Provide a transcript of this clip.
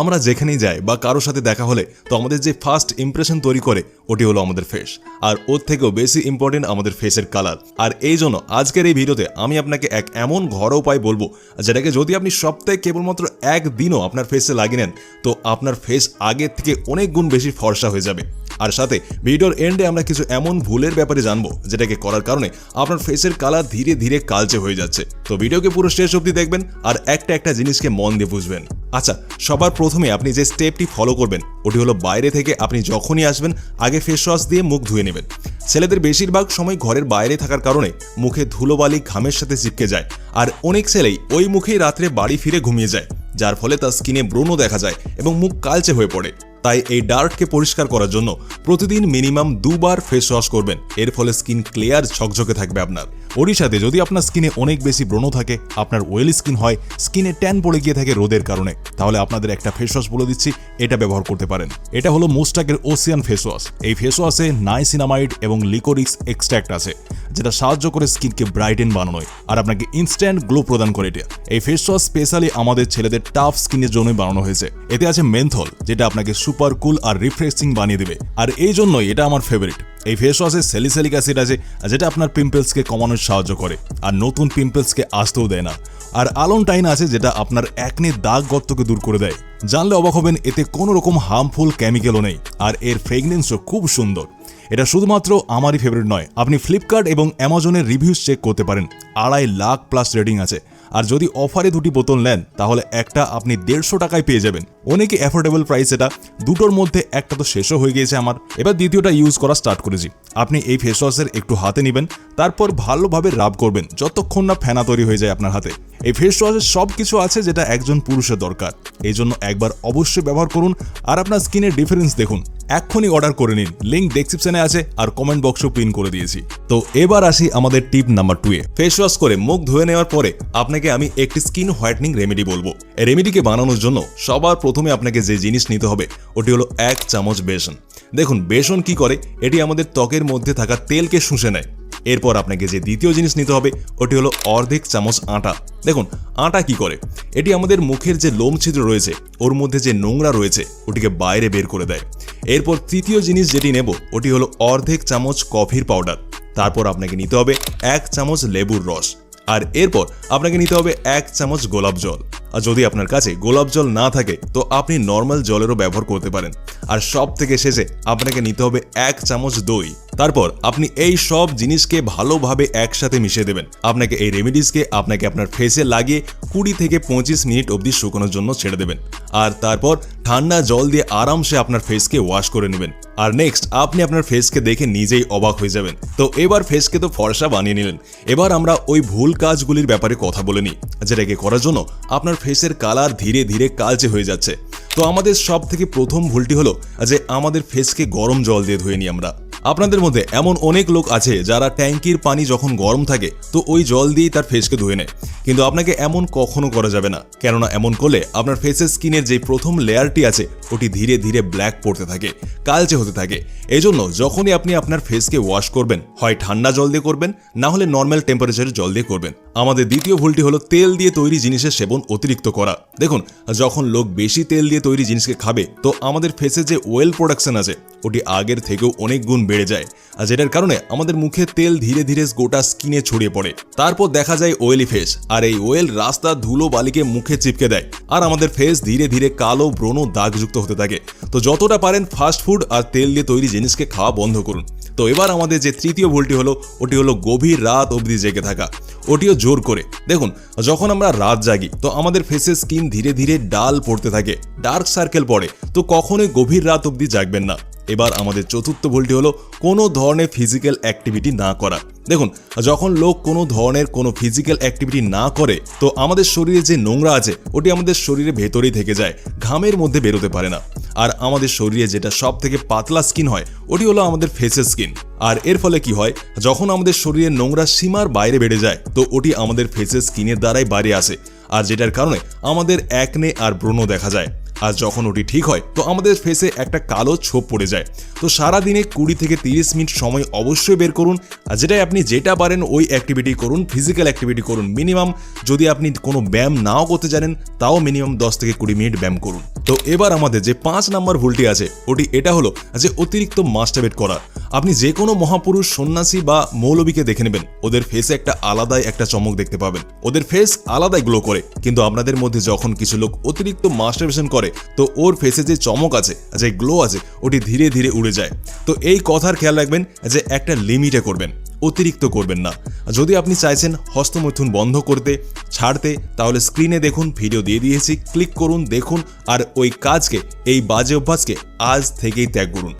আমরা যেখানেই যাই বা কারোর সাথে দেখা হলে তো আমাদের যে ফার্স্ট ইমপ্রেশন তৈরি করে, ওটি হলো আমাদের ফেস আর ওর থেকেও বেশি ইম্পর্টেন্ট আমাদের ফেসের কালার আর এই জন্য আজকের এই ভিডিওতে আমি আপনাকে এক এমন ঘরোয়া উপায় বলব, যেটাকে যদি আপনি সপ্তাহে কেবলমাত্র একদিনও আপনার ফেসে লাগিয়ে নেন, তো আপনার ফেস আগের থেকে অনেক গুণ বেশি ফর্সা হয়ে যাবে। আর সাথে ভিডিওর এন্ডে আমরা কিছু এমন ভুলের ব্যাপারে জানব, যেটাকে করার কারণে আপনার ফেসের কালার ধীরে ধীরে কালচে হয়ে যাচ্ছে। তো ভিডিওকে পুরো শেষ অবধি দেখবেন আর একটা একটা জিনিসকে মন দিয়ে বুঝবেন। আচ্ছা সবার প্রথমে আপনি যে স্টেপটি ফলো করবেন, ওটি হলো বাইরে থেকে আপনি যখনই আসবেন, আগে ফেস ওয়াশ দিয়ে মুখ ধুয়ে নেবেন। ছেলেদের বেশিরভাগ সময় ঘরের বাইরে থাকার কারণে মুখে ধুলোবালি ঘামের সাথে চিপকে যায়, আর অনেক ছেলেই ওই মুখেই রাত্রে বাড়ি ফিরে ঘুমিয়ে যায়, যার ফলে তার স্কিনে ব্রণ দেখা যায় এবং মুখ কালচে হয়ে পড়ে। তাই এই ডার্ককে পরিষ্কার করার জন্য প্রতিদিন মিনিমাম দুবার ফেস ওয়াশ করবেন। এর ফলে স্কিন ক্লিয়ার ঝকঝকে থাকবে আপনার। সাথে যদি আপনার স্কিনে অনেক বেশি ব্রণ থাকে, আপনার ওয়েল স্কিন হয়, স্কিনে ট্যান পড়ে গিয়ে থাকে রোদের কারণে, তাহলে আপনাদের একটা ফেস ওয়াশ বলে দিচ্ছি, এটা ব্যবহার করতে পারেন। এটা হলো মোস্টাকের ওসিয়ান ফেস ওয়াশ এই ফেস ওয়াশে নাইসিনামাইড এবং লিকোরিক্স এক্সট্র্যাক্ট আছে। যেটা সাহায্য করে স্কিনকে ব্রাইটেন বানানোয় আর আপনাকে ইনস্ট্যান্ট গ্লো প্রদান করে এটা। এই ফেস ওয়াশ স্পেশালি আমাদের ছেলেদের টাফ স্কিনের জন্যই বানানো হয়েছে। এতে আছে মেন্থল যেটা আপনাকে সুপার কুল আর রিফ্রেশিং বানিয়ে দেবে। আর এই জন্যই এটা আমার ফেভারিট এই ফেস ওয়াশে সেলিসেলিক অ্যাসিড আছে যেটা আপনার পিম্পলসকে কমানোর সাহায্য করে। আর নতুন পিম্পলসকে আসতেও দেয় না। আর আলনটাইন আছে, যেটা আপনার একনে দাগ গর্তকে দূর করে দেয়। জানলে অবাক হবেন, এতে কোনো রকম হার্মফুল কেমিক্যালও নেই। আর এর ফ্রেগনেন্সও খুব সুন্দর। এটা শুধুমাত্র আমারই ফেভারিট নয়। আপনি ফ্লিপকার্ট এবং অ্যামাজনের রিভিউজ চেক করতে পারেন। আড়াই লাখ প্লাস রেটিং আছে। আর যদি অফারে দুটি বোতল নেন, তাহলে একটা আপনি দেড়শো টাকায় পেয়ে যাবেন। অনেকে অ্যাফোর্ডেবল প্রাইস এটা, দুটোর মধ্যে একটা তো শেষও হয়ে গিয়েছে আমার। এবার দ্বিতীয়টা ইউজ করা স্টার্ট করেছি। আপনি এই ফেস ওয়াশের একটু হাতে নেবেন, তারপর ভালোভাবে রাব করবেন, যতক্ষণ না ফেনা তৈরি হয়ে যায় আপনার হাতে। এই ফেস ওয়াশের সব কিছু আছে যেটা একজন পুরুষের দরকার। এই জন্য একবার অবশ্যই ব্যবহার করুন। আর আপনার স্কিনের ডিফারেন্স দেখুন। এক্ষুনি অর্ডার করে নিন। লিঙ্ক ডেসক্রিপশনে আছে আর কমেন্ট বক্সও পিন করে দিয়েছি। তো এবার আসি আমাদের টিপ নাম্বার টু এ। ফেস ওয়াশ করে মুখ ধুয়ে নেওয়ার পরে আপনাকে আমি একটি স্কিন হোয়াইটনিং রেমেডি বলব। এই রেমেডিকে বানানোর জন্য সবার প্রথমে আপনাকে যে জিনিস নিতে হবে, ওটি হলো এক চামচ বেসন। দেখুন, বেসন কি করে? এটি আমাদের ত্বকের মধ্যে থাকা তেলকে শুষে নেয়। এরপর আপনাকে যে দ্বিতীয় জিনিস নিতে হবে, ওটি হলো অর্ধেক চামচ আটা। দেখুন, আটা কি করে? এটি আমাদের মুখের যে লোম ছিদ্র রয়েছে, ওর মধ্যে যে নোংরা রয়েছে, ওটিকে বাইরে বের করে দেয়। এরপর তৃতীয় জিনিস যেটি নেব, ওটি হলো অর্ধেক চামচ কফির পাউডার। তারপর আপনাকে নিতে হবে এক চামচ লেবুর রস। আর এরপর আপনাকে নিতে হবে এক চামচ গোলাপ জল। আর যদি আপনার কাছে গোলাপ জল না থাকে, তো আপনি নর্মাল জলেরও ব্যবহার করতে পারেন। আর সব থেকে শেষে আপনাকে নিতে হবে এক চামচ দই। তারপর আপনি এই সব জিনিসকে ভালোভাবে একসাথে মিশিয়ে দেবেন। আপনাকে এই রেমেডিসকে আপনাকে আপনার ফেসে লাগিয়ে কুড়ি থেকে পঁচিশ মিনিট অবধি শুকানোর জন্য ছেড়ে দেবেন। আর তারপর ঠান্ডা জল দিয়ে আরামসে আপনার ফেসকে ওয়াশ করে নেবেন। আর নেক্সট আপনি আপনার ফেসকে দেখে নিজেই অবাক হয়ে যাবেন। তো এবার ফেসকে তো ফর্সা বানিয়ে নিলেন। এবার আমরা ওই ভুল কাজগুলির ব্যাপারে কথা বলে নিই, যেটাকে করার জন্য আপনার ফেসের কালার ধীরে ধীরে কালচে হয়ে যাচ্ছে। তো আমাদের সব থেকে প্রথম ভুলটি হলো যে আমাদের ফেসকে গরম জল দিয়ে ধুয়ে নিই আমরা। আপনাদের মধ্যে এমন অনেক লোক আছে যারা ট্যাঙ্কির পানি যখন গরম থাকে, তো ওই জল দিয়েই তার ফেসকে ধুয়ে নেয়। কিন্তু আপনাকে এমন কখনো করা যাবে না। কেননা এমন করলে আপনার ফেসের স্কিনের যে প্রথম লেয়ারটি আছে, ওটি ধীরে ধীরে ব্ল্যাক পড়তে থাকে, কালচে হতে থাকে। এজন্য যখনই আপনি আপনার ফেসকে ওয়াশ করবেন, হয় ঠান্ডা জল দিয়ে করবেন, না হলে নর্মাল টেম্পারেচারের জল দিয়ে করবেন। আমাদের দ্বিতীয় ভুলটি হলো তেল দিয়ে তৈরি জিনিসের সেবন অতিরিক্ত করা। দেখুন, যখন লোক বেশি তেল দিয়ে তৈরি জিনিসকে খাবে, তো আমাদের ফেসে যে ওয়েল প্রোডাকশন আছে, ওটি আগের থেকেও অনেক গুণ বেড়ে যায়। আর যেটার কারণে আমাদের মুখে তেল ধীরে ধীরে গোটা স্কিনে ছড়িয়ে পড়ে। তারপর দেখা যায় ওয়েলি ফেস আর এই ওয়েল রাস্তা ধুলো বালিকে মুখে চিপকে দেয়। আর আমাদের ফেস ধীরে ধীরে কালো, ব্রণ, দাগযুক্ত হতে থাকে। তো যতটা পারেন ফাস্ট ফুড আর তেল দিয়ে তৈরি জিনিসকে খাওয়া বন্ধ করুন। তো এবার আমাদের যে তৃতীয় ভুলটি হলো, ওটি হলো গভীর রাত অবধি জেগে থাকা। ওটিও জোর করে। দেখুন, যখন আমরা রাত জাগি, তো আমাদের ফেসে স্কিন ধীরে ধীরে ডাল পড়তে থাকে ডার্ক সার্কেল পড়ে, তো কখনোই গভীর রাত অবধি জাগবেন না। এবার আমাদের চতুর্থ ভুলটি হলো, কোনো ধরনের ফিজিক্যাল অ্যাক্টিভিটি না করা। দেখুন, যখন লোক কোনো ধরনের কোনো ফিজিক্যাল অ্যাক্টিভিটি না করে, তো আমাদের শরীরে যে নোংরা আছে, ওটি আমাদের শরীরে ভেতরেই থেকে যায়, ঘামের মধ্যে বেরোতে পারে না। আর আমাদের শরীরে যেটা সব থেকে পাতলা স্কিন হয়, ওটি হলো আমাদের ফেসের স্কিন আর এর ফলে কি হয়, যখন আমাদের শরীরের নোংরা সীমার বাইরে বেড়ে যায়, তো ওটি আমাদের ফেসের স্কিনের দ্বারাই বাইরে আসে। আর যেটার কারণে আমাদের একনে আর ব্রণ দেখা যায়। আর যখন ওটি ঠিক হয়, তো আমাদের ফেসে একটা কালো ছোপ পড়ে যায়। তো সারা দিনে কুড়ি থেকে তিরিশ মিনিট সময় অবশ্যই বের করুন। আর যেটাই আপনি যেটা পারেন, ওই অ্যাক্টিভিটি করুন ফিজিক্যাল অ্যাক্টিভিটি করুন। মিনিমাম যদি আপনি কোনো ব্যায়াম নাও করতে জানেন, তাও মিনিমাম দশ থেকে কুড়ি মিনিট ব্যায়াম করুন। তো এবার আমাদের যে পাঁচ নাম্বার ভুলটি আছে, ওটি এটা হলো যে অতিরিক্ত মাস্টারবেট করা আপনি যে কোনো মহাপুরুষ, সন্ন্যাসী বা মৌলবীকে দেখে নেবেন। ওদের ফেসে একটা আলাদাই একটা চমক দেখতে পাবেন। ওদের ফেস আলাদাই গ্লো করে। কিন্তু আপনাদের মধ্যে যখন কিছু লোক অতিরিক্ত মাস্টারবেশন করে, তো ওর ফেসে যে চমক আছে, যে গ্লো আছে, ওটি ধীরে ধীরে উড়ে যায়। তো এই কথার খেয়াল রাখবেন যে একটা লিমিটে করবেন। অতিরিক্ত করবেন না। যদি আপনি চাইছেন হস্তমৈথুন বন্ধ করতে, ছাড়তে, তাহলে স্ক্রিনে দেখুন, ভিডিও দিয়ে দিয়েছি, ক্লিক করুন, দেখুন, আর ওই কাজকে, এই বাজে অভ্যাসকে আজ থেকেই ত্যাগ করুন।